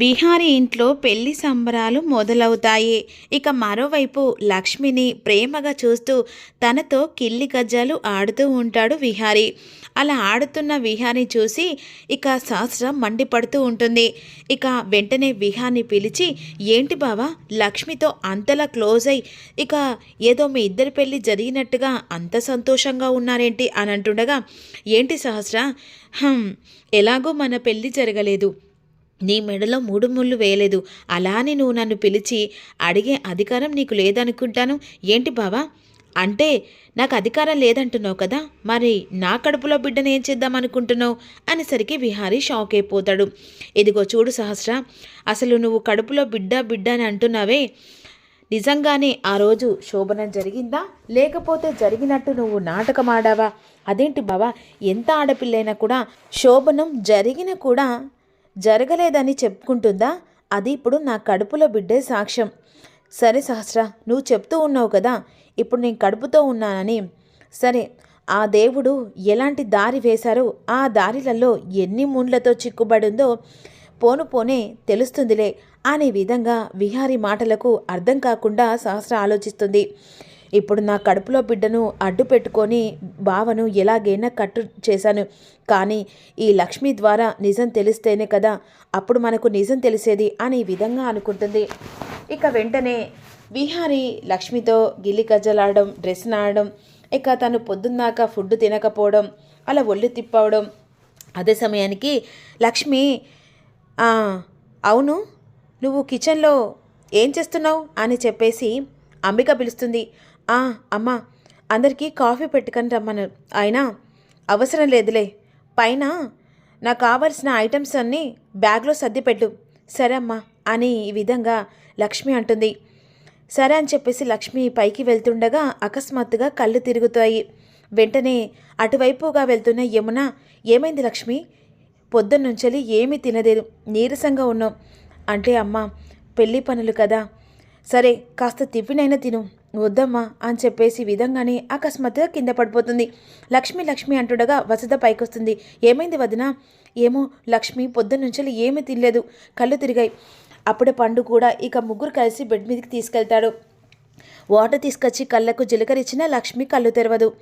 విహారి ఇంట్లో పెళ్ళి సంబరాలు మొదలవుతాయి. ఇక మరోవైపు లక్ష్మిని ప్రేమగా చూస్తూ తనతో కిల్లి గజ్జాలు ఆడుతూ ఉంటాడు విహారి. అలా ఆడుతున్న విహారి చూసి ఇక సహస్రం మండిపడుతూ ఉంటుంది. ఇక వెంటనే విహాన్ని పిలిచి ఏంటి బావా లక్ష్మితో అంతలా క్లోజ్ అయి ఇక ఏదో మీ ఇద్దరి పెళ్ళి జరిగినట్టుగా అంత సంతోషంగా ఉన్నారేంటి? అని అంటుండగా ఏంటి సహస్ర? ఎలాగో మన పెళ్ళి జరగలేదు. నీ మెడలో మూడు ముళ్ళు వేయలేదు. అలానే నువ్వు నన్ను పిలిచి అడిగే అధికారం నీకు లేదనుకుంటాను. ఏంటి బావా? అంటే నాకు అధికారం లేదంటున్నావు కదా? మరి నా కడుపులో బిడ్డను ఏం చేద్దామనుకుంటున్నావు అనేసరికి విహారీ షాక్ అయిపోతాడు. ఇదిగో చూడు సహస్ర అసలు నువ్వు కడుపులో బిడ్డ బిడ్డ అని అంటున్నావే? నిజంగానే ఆ రోజు శోభనం జరిగిందా? లేకపోతే జరిగినట్టు నువ్వు నాటకం ఆడావా అదేంటి బావా? ఎంత ఆడపిల్లైనా కూడా శోభనం జరిగిన కూడా జరగలేదని చెప్పుకుంటుందా? అది ఇప్పుడు నా కడుపులో బిడ్డే సాక్ష్యం. సరే సహస్ర నువ్వు చెప్తూ ఉన్నావు కదా ఇప్పుడు నేను కడుపుతో ఉన్నానని. సరే ఆ దేవుడు ఎలాంటి దారి వేశారో ఆ దారిలలో ఎన్ని ముండ్లతో చిక్కుబడిందో పోను పోనే తెలుస్తుందిలే అనే విధంగా విహారి మాటలకు అర్థం కాకుండా సహస్ర ఆలోచిస్తుంది. ఇప్పుడు నా కడుపులో బిడ్డను అడ్డు పెట్టుకొని బావను ఎలాగైనా కట్టు చేశాను. కానీ ఈ లక్ష్మి ద్వారా నిజం తెలిస్తేనే కదా అప్పుడు మనకు నిజం తెలిసేది అని ఈ విధంగా అనుకుంటుంది. ఇక వెంటనే విహారి లక్ష్మితో గిల్లి గజ్జలాడడం డ్రెస్ నాడడం ఇక తను పొద్దున్నాక ఫుడ్ తినకపోవడం అలా ఒళ్ళు తిప్పవడం. అదే సమయానికి లక్ష్మి అవును నువ్వు కిచెన్లో ఏం చేస్తున్నావు? అని చెప్పేసి అంబిక పిలుస్తుంది. ఆ అందరికీ కాఫీ పెట్టుకొని రమ్మన్నారు అయినా అవసరం లేదులే. పైన నాకు కావలసిన ఐటమ్స్ అన్నీ బ్యాగ్లో సర్దిపెట్టు సరే అమ్మా అని ఈ విధంగా లక్ష్మి అంటుంది. సరే అని చెప్పేసి లక్ష్మి పైకి వెళ్తుండగా అకస్మాత్తుగా కళ్ళు తిరుగుతాయి. వెంటనే అటువైపుగా వెళ్తున్న యమున ఏమైంది లక్ష్మి? పొద్దున్నుంచెలి ఏమీ తినలేదు. నీరసంగా ఉన్నాం అంటే అమ్మ పెళ్ళి పనులు కదా. సరే కాస్త టిఫిన్ అయినా తిను. వద్దమ్మా అని చెప్పేసి విధంగానే అకస్మాత్తుగా కింద పడిపోతుంది. లక్ష్మి లక్ష్మి అంటుండగా వసత పైకొస్తుంది. ఏమైంది వదిన? ఏమో లక్ష్మి పొద్దున్నుంచెలి ఏమీ తినలేదు. కళ్ళు తిరిగాయి. అప్పుడే పండు కూడా ఇక ముగ్గురు కలిసి బెడ్ మీదకి తీసుకెళ్తాడు. వాటర్ తీసుకొచ్చి కళ్ళకు జీలకరిచ్చిన లక్ష్మి కళ్ళు తెరవదు.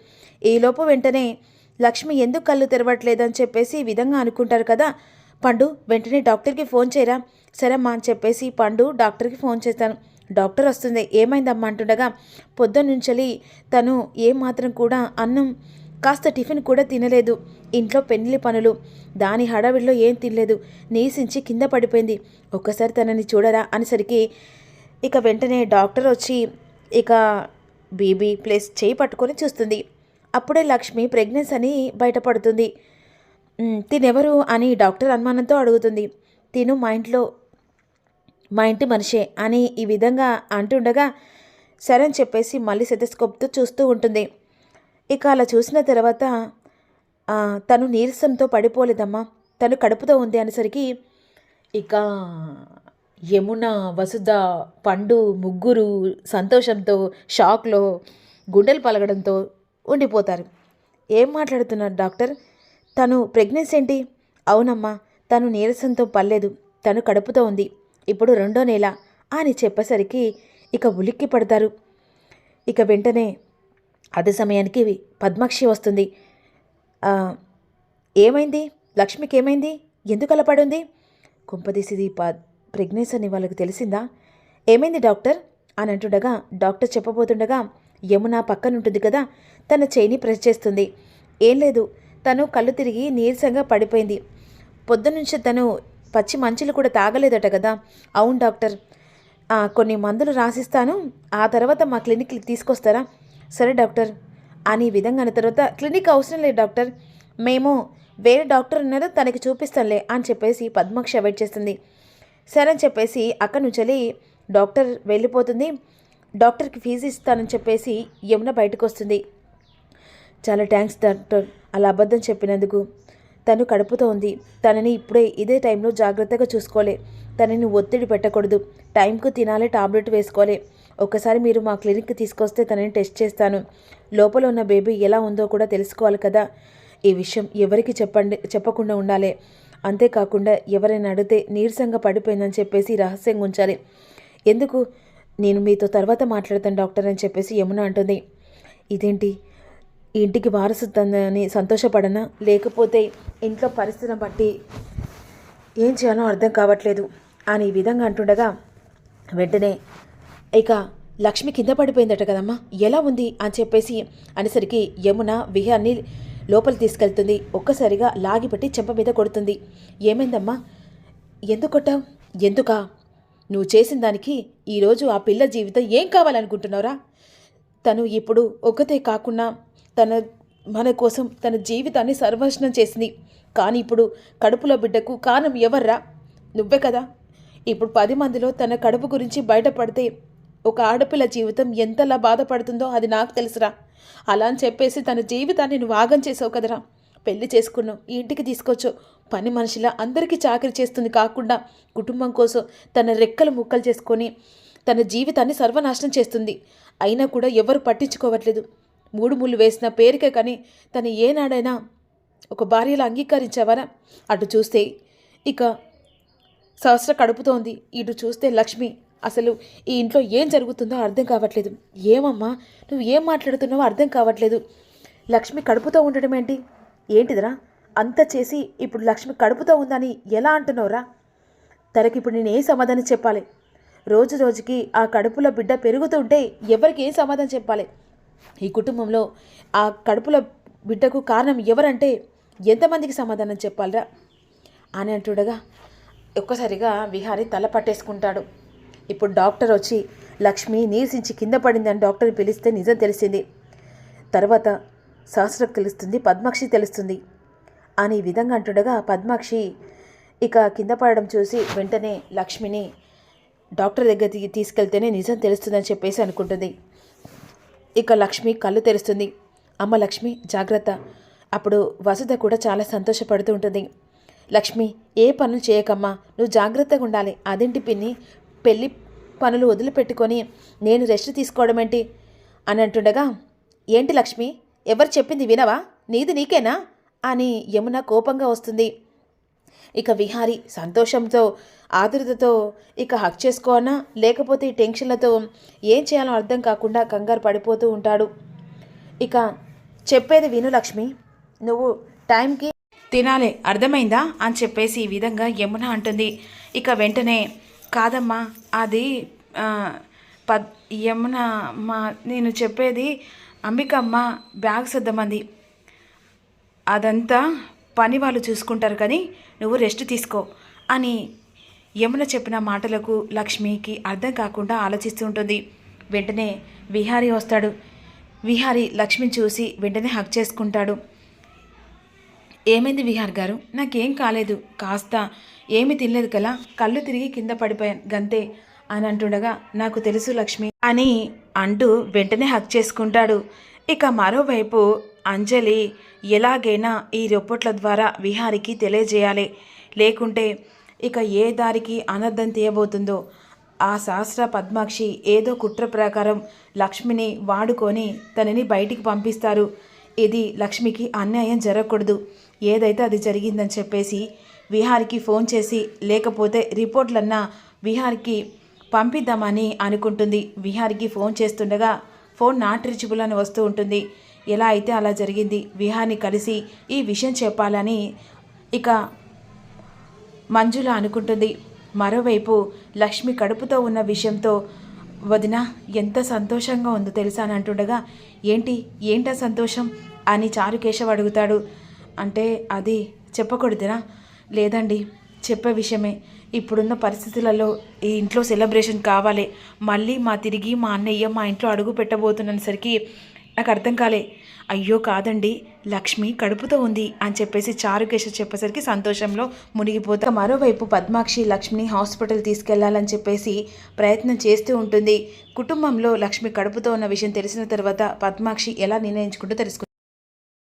ఈలోపు వెంటనే లక్ష్మి ఎందుకు కళ్ళు తెరవట్లేదని చెప్పేసి ఈ విధంగా అనుకుంటారు కదా? పండు వెంటనే డాక్టర్కి ఫోన్ చేయరా? సరేమ్మా అని చెప్పేసి పండు డాక్టర్కి ఫోన్ చేస్తాను. డాక్టర్ వస్తుంది. ఏమైందమ్మా అంటుండగా పొద్దున్నుంచలి తను ఏమాత్రం కూడా అన్నం కాస్త టిఫిన్ కూడా తినలేదు. ఇంట్లో పెళ్ళి పనులు దాని హడావిడిలో ఏం తినలేదు. నీసించి కింద పడిపోయింది. ఒక్కసారి తనని చూడరా అనేసరికి ఇక వెంటనే డాక్టర్ వచ్చి ఇక బీబీ ప్లస్ చేయి పట్టుకొని చూస్తుంది. అప్పుడే లక్ష్మి ప్రెగ్నెన్స్ అని బయటపడుతుంది తినెవరు? అని డాక్టర్ అనుమానంతో అడుగుతుంది. తిను మా ఇంట్లో మా ఇంటి మనిషే అని ఈ విధంగా అంటుండగా సరే అని చెప్పేసి మళ్ళీ సెతస్కోప్తో చూస్తూ ఉంటుంది. ఇక అలా చూసిన తర్వాత తను నీరసంతో పడిపోలేదమ్మా. తను కడుపుతో ఉంది అనేసరికి ఇక యమున వసుధ పండు ముగ్గురు సంతోషంతో షాక్లో గుండెలు పలగడంతో ఉండిపోతారు. ఏం మాట్లాడుతున్నారు డాక్టర్? తను ప్రెగ్నెన్సీ ఏంటి? అవునమ్మా తను నీరసంతో పర్లేదు తను కడుపుతో ఉంది. ఇప్పుడు రెండో నెల అని చెప్పేసరికి ఇక ఉలిక్కి పడతారు. ఇక వెంటనే అదే సమయానికి పద్మాక్షి వస్తుంది. ఏమైంది? లక్ష్మికి ఏమైంది ఎందుకు అలా పడుంది? కుంపదీసిది ప ప్రెగ్నెన్సీ అని వాళ్ళకి తెలిసిందా? ఏమైంది డాక్టర్? అని అంటుండగా డాక్టర్ చెప్పబోతుండగా యమున పక్కనుంటుంది కదా తన చేయిని ప్రెస్ చేస్తుంది. ఏం లేదు తను కళ్ళు తిరిగి నీరసంగా పడిపోయింది. పొద్దునుంచి తను పచ్చి మంచులు కూడా తాగలేదట కదా. అవును డాక్టర్. కొన్ని మందులు రాసిస్తాను. ఆ తర్వాత మా క్లినిక్కి తీసుకొస్తారా? సరే డాక్టర్. అని ఈ విధంగా అన్న తర్వాత క్లినిక్ అవసరం లేదు డాక్టర్. మేము వేరే డాక్టర్ ఉన్నారో తనకి చూపిస్తానులే అని చెప్పేసి పద్మాక్ష వెయిట్ చేస్తుంది. సరే అని చెప్పేసి అక్కడి నుంచి డాక్టర్ వెళ్ళిపోతుంది. డాక్టర్కి ఫీజు ఇస్తానని చెప్పేసి యమున బయటకు వస్తుంది. చాలా థ్యాంక్స్ డాక్టర్. అలా అబద్ధం చెప్పినందుకు. తను కడుపుతో ఉంది. తనని ఇప్పుడే ఇదే టైంలో జాగ్రత్తగా చూసుకోలే. తనని ఒత్తిడి పెట్టకూడదు. టైంకు తినాలి టాబ్లెట్ వేసుకోవాలి ఒకసారి మీరు మా క్లినిక్కి తీసుకొస్తే తనని టెస్ట్ చేస్తాను. లోపల ఉన్న బేబీ ఎలా ఉందో కూడా తెలుసుకోవాలి కదా. ఈ విషయం ఎవరికి చెప్పండి చెప్పకుండా ఉండాలి. అంతేకాకుండా ఎవరైనా అడిగితే నీరసంగా పడిపోయిందని చెప్పేసి రహస్యంగా ఉంచాలి ఎందుకు? నేను మీతో తర్వాత మాట్లాడతాను డాక్టర్ అని చెప్పేసి యమున అంటుంది. ఇదేంటి? ఇంటికి వారసుతుందని సంతోషపడనా? లేకపోతే ఇంట్లో పరిస్థితిని బట్టి ఏం చేయాలో అర్థం కావట్లేదు అని ఈ విధంగా అంటుండగా వెంటనే ఇక లక్ష్మి కింద పడిపోయిందట కదమ్మా ఎలా ఉంది? అని చెప్పేసి అనేసరికి యమున విహాన్ని లోపల తీసుకెళ్తుంది. ఒక్కసారిగా లాగిపెట్టి చెంప మీద కొడుతుంది. ఏమైందమ్మా? ఎందుకు కొట్టావు? ఎందుకా? నువ్వు చేసిన దానికి ఈరోజు ఆ పిల్ల జీవితం ఏం కావాలనుకుంటున్నావురా? తను ఇప్పుడు ఒక్కతే కాకుండా తన మన కోసం తన జీవితాన్ని సర్వనాశనం చేసింది. కానీ ఇప్పుడు కడుపులో బిడ్డకు కారణం ఎవర్రా? నువ్వే కదా. ఇప్పుడు పది మందిలో తన కడుపు గురించి బయటపడితే ఒక ఆడపిల్ల జీవితం ఎంతలా బాధపడుతుందో అది నాకు తెలుసురా. అలా అని చెప్పేసి తన జీవితాన్ని నువ్వు ఆగం చేసావు కదరా. పెళ్ళి చేసుకున్నావు ఇంటికి తీసుకొచ్చు పని మనిషిలా అందరికీ చాకరీ చేస్తుంది కాకుండా కుటుంబం కోసం తన రెక్కలు ముక్కలు చేసుకొని తన జీవితాన్ని సర్వనాశనం చేస్తుంది. అయినా కూడా ఎవరు పట్టించుకోవట్లేదు. మూడు ముళ్ళు వేసిన పేరుకే కానీ తను ఏనాడైనా ఒక భార్యలో అంగీకరించావరా అటు చూస్తే ఇక సహస్ర కడుపుతోంది. ఇటు చూస్తే లక్ష్మి. అసలు ఈ ఇంట్లో ఏం జరుగుతుందో అర్థం కావట్లేదు. ఏమమ్మా? నువ్వు ఏం మాట్లాడుతున్నావో అర్థం కావట్లేదు. లక్ష్మి కడుపుతో ఉండడం ఏంటి? ఏంటిదిరా? అంత చేసి ఇప్పుడు లక్ష్మి కడుపుతో ఉందని ఎలా అంటున్నావురా? తనకి ఇప్పుడు నేను ఏ సమాధానం చెప్పాలి? రోజు రోజుకి ఆ కడుపులో బిడ్డ పెరుగుతుంటే ఎవరికి ఏం సమాధానం చెప్పాలి? ఈ కుటుంబంలో ఆ కడుపులో బిడ్డకు కారణం ఎవరంటే ఎంతమందికి సమాధానం చెప్పాలిరా? అని అంటుండగా ఒక్కసారిగా విహారి తల పట్టేసుకుంటాడు. ఇప్పుడు డాక్టర్ వచ్చి లక్ష్మి నీరసించి కింద పడిందని డాక్టర్ పిలిస్తే నిజం తెలిసింది. తర్వాత సహస్రకు తెలుస్తుంది పద్మాక్షి తెలుస్తుంది అని ఈ విధంగా అంటుండగా పద్మాక్షి ఇక కింద పడడం చూసి వెంటనే లక్ష్మిని డాక్టర్ దగ్గరికి తీసుకెళ్తేనే నిజం తెలుస్తుందని చెప్పేసి అనుకుంటుంది. ఇక లక్ష్మి కళ్ళు తెరుస్తుంది. అమ్మ లక్ష్మి జాగ్రత్త. అప్పుడు వసుధ కూడా చాలా సంతోషపడుతూ ఉంటుంది. లక్ష్మి ఏ పనులు చేయకమ్మా? నువ్వు జాగ్రత్తగా ఉండాలి. అదేంటి పిన్ని? పెళ్ళి పనులు వదిలిపెట్టుకొని నేను రెస్ట్ తీసుకోవడం ఏంటి? అని అంటుండగా ఏంటి లక్ష్మి? ఎవరు చెప్పింది వినవా? నీది నీకేనా? అని యమున కోపంగా వస్తుంది. ఇక విహారి సంతోషంతో ఆదురతతో ఇక హక్ చేసుకోనా లేకపోతే ఈ టెన్షన్లతో ఏం చేయాలో అర్థం కాకుండా కంగారు పడిపోతూ ఉంటాడు. ఇక చెప్పేది విను లక్ష్మి నువ్వు టైంకి తినాలి అర్థమైందా? అని చెప్పేసి ఈ విధంగా యమున అంటుంది. ఇక వెంటనే కాదమ్మా అది పద్ యమున మా నేను చెప్పేది అంబికమ్మ బ్యాగ్ సర్దమంది. అదంతా పని వాళ్ళు చూసుకుంటారు కానీ నువ్వు రెస్ట్ తీసుకో అని యమున చెప్పిన మాటలకు లక్ష్మికి అర్థం కాకుండా ఆలోచిస్తూ ఉంటుంది. వెంటనే విహారీ వస్తాడు. విహారీ లక్ష్మిని చూసి వెంటనే హక్ చేసుకుంటాడు. ఏమైంది విహార్ గారు? నాకేం కాలేదు. కాస్త ఏమి తినలేదు కదా? కళ్ళు తిరిగి కింద పడిపోయాను. గంతే అని అంటుండగా నాకు తెలుసు లక్ష్మి అని అంటూ వెంటనే హక్ చేసుకుంటాడు. ఇక మరోవైపు అంజలి ఎలాగైనా ఈ రొప్పట్ల ద్వారా విహారికి తెలియజేయాలి. లేకుంటే ఇక ఏ దారికి అనర్థం తీయబోతుందో? ఆ శాస్త్ర పద్మాక్షి ఏదో కుట్ర ప్రకారం లక్ష్మిని వాడుకొని తనని బయటికి పంపిస్తారు. ఇది లక్ష్మికి అన్యాయం జరగకూడదు. ఏదైతే అది జరిగిందని చెప్పేసి విహారికి ఫోన్ చేసి లేకపోతే రిపోర్ట్లన్నా విహార్కి పంపిద్దామని అనుకుంటుంది. విహారికి ఫోన్ చేస్తుండగా ఫోన్ నాట్ రీచబుల్ అని వస్తూ ఉంటుంది. ఎలా అయితే అలా జరిగింది విహాన్ని కలిసి ఈ విషయం చెప్పాలని ఇక మంజుల అనుకుంటుంది. మరోవైపు లక్ష్మి కడుపుతో ఉన్న విషయంతో వదిన ఎంత సంతోషంగా ఉందో తెలుసా అని అంటుండగా ఏంటి? ఏంటా సంతోషం? అని చారుకేశవ్ అడుగుతాడు. అంటే అది చెప్పకూడదునా? లేదండి చెప్పే విషయమే. ఇప్పుడున్న పరిస్థితులలో ఈ ఇంట్లో సెలబ్రేషన్ కావాలి. మళ్ళీ మా తిరిగి మా అన్నయ్య మా ఇంట్లో అడుగు పెట్టబోతున్నసరికి నాకు అర్థం కాలే. అయ్యో కాదండి లక్ష్మి కడుపుతో ఉంది అని చెప్పేసి చారుకేశ చెప్పేసరికి సంతోషంలో మునిగిపోతా. మరోవైపు పద్మాక్షి లక్ష్మిని హాస్పిటల్ తీసుకెళ్ళాలని చెప్పేసి ప్రయత్నం చేస్తూ ఉంటుంది. కుటుంబంలో లక్ష్మి కడుపుతో ఉన్న విషయం తెలిసిన తర్వాత పద్మాక్షి ఎలా నిర్ణయించుకుంటూ తెలుసుకుంటుంది.